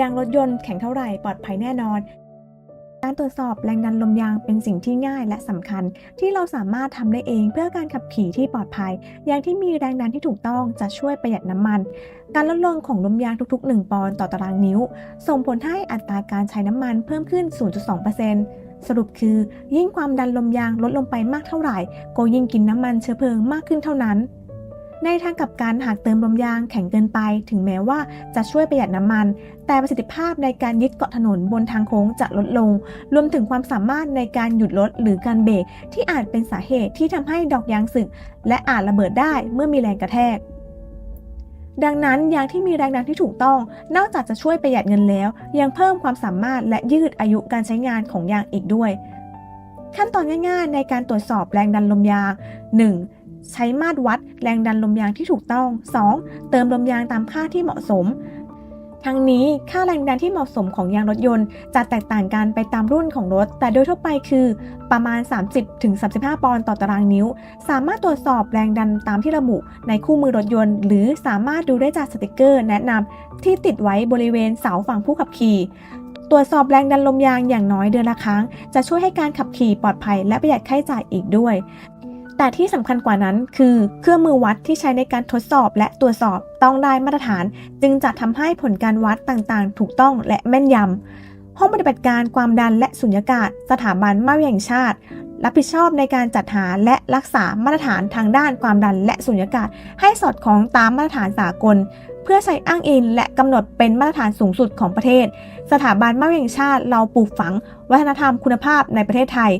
ยางรถยนต์แข็งเท่าไหร่ปลอดภัยแน่นอน การตรวจสอบแรงดันลมยางเป็นสิ่งที่ง่ายและสำคัญ ที่เราสามารถทำได้เองเพื่อการขับขี่ที่ปลอดภัย ยางที่มีแรงดันที่ถูกต้องจะช่วยประหยัดน้ำมัน การลดลงของลมยางทุกๆ 1 ปอนด์ต่อตารางนิ้ว ส่งผลให้อัตราการใช้น้ำมันเพิ่มขึ้น 0.2%สรุปคือ ยิ่งความดันลมยางลดลงไปมากเท่าไหร่ ก็ยิ่งกินน้ำมันเชื้อเพลิงมากขึ้นเท่านั้น ในทางกลับกันหากเติมลมยางแข็งเกินไป ถึงแม้ว่าจะช่วยประหยัดน้ำมัน แต่ประสิทธิภาพในการยึดเกาะถนนบนทางโค้งจะลดลง รวมถึงความสามารถในการหยุดรถหรือการเบรกที่อาจเป็นสาเหตุที่ทำให้ดอกยางสึก และอาจระเบิดได้เมื่อมีแรงกระแทกดังนั้นยางที่มีแรงดันที่ถูกต้อง นอกจากจะช่วยประหยัดเงินแล้ว ยังเพิ่มความสามารถและยืดอายุการใช้งานของยางอีกด้วย ขั้นตอนง่ายๆ ในการตรวจสอบแรงดันลมยาง 1. ใช้มาตรวัดแรงดันลมยางที่ถูกต้อง 2. เติมลมยางตามค่าที่เหมาะสม ทั้งนี้ค่าแรงดันที่เหมาะสมของยางรถยนต์ จะแตกต่างกันไปตามรุ่นของรถ แต่โดยทั่วไปคือประมาณ 30-35 ปอนด์ต่อตารางนิ้ว สามารถตรวจสอบแรงดันตามที่ระบุในคู่มือรถยนต์ หรือสามารถดูได้จากสติกเกอร์ แนะนำที่ติดไว้บริเวณเสาฝั่งผู้ขับขี่ตรวจสอบแรงดันลมยางอย่างน้อยเดือนละครั้ง จะช่วยให้การขับขี่ปลอดภัยและประหยัดค่าใช้จ่ายอีกด้วย แต่ที่สำคัญกว่านั้นคือเครื่องมือวัดที่ใช้ในการทดสอบและตรวจสอบต้องได้มาตรฐาน จึงจะทำให้ผลการวัดต่างๆ ถูกต้องและแม่นยำห้องปฏิบัติการความดันและสุญญากาศ สถาบันมาตรวิทยาแห่งชาติ รับผิดชอบในการจัดหาและรักษามาตรฐานทางด้านความดันและสุญญากาศ ให้สอดคล้องตามมาตรฐานสากล เพื่อใช้อ้างอิงและกำหนดเป็นมาตรฐานสูงสุดของประเทศ สถาบันมาตรวิทยาแห่งชาติเราปลูกฝัง วัฒนธรรมคุณภาพในประเทศไทย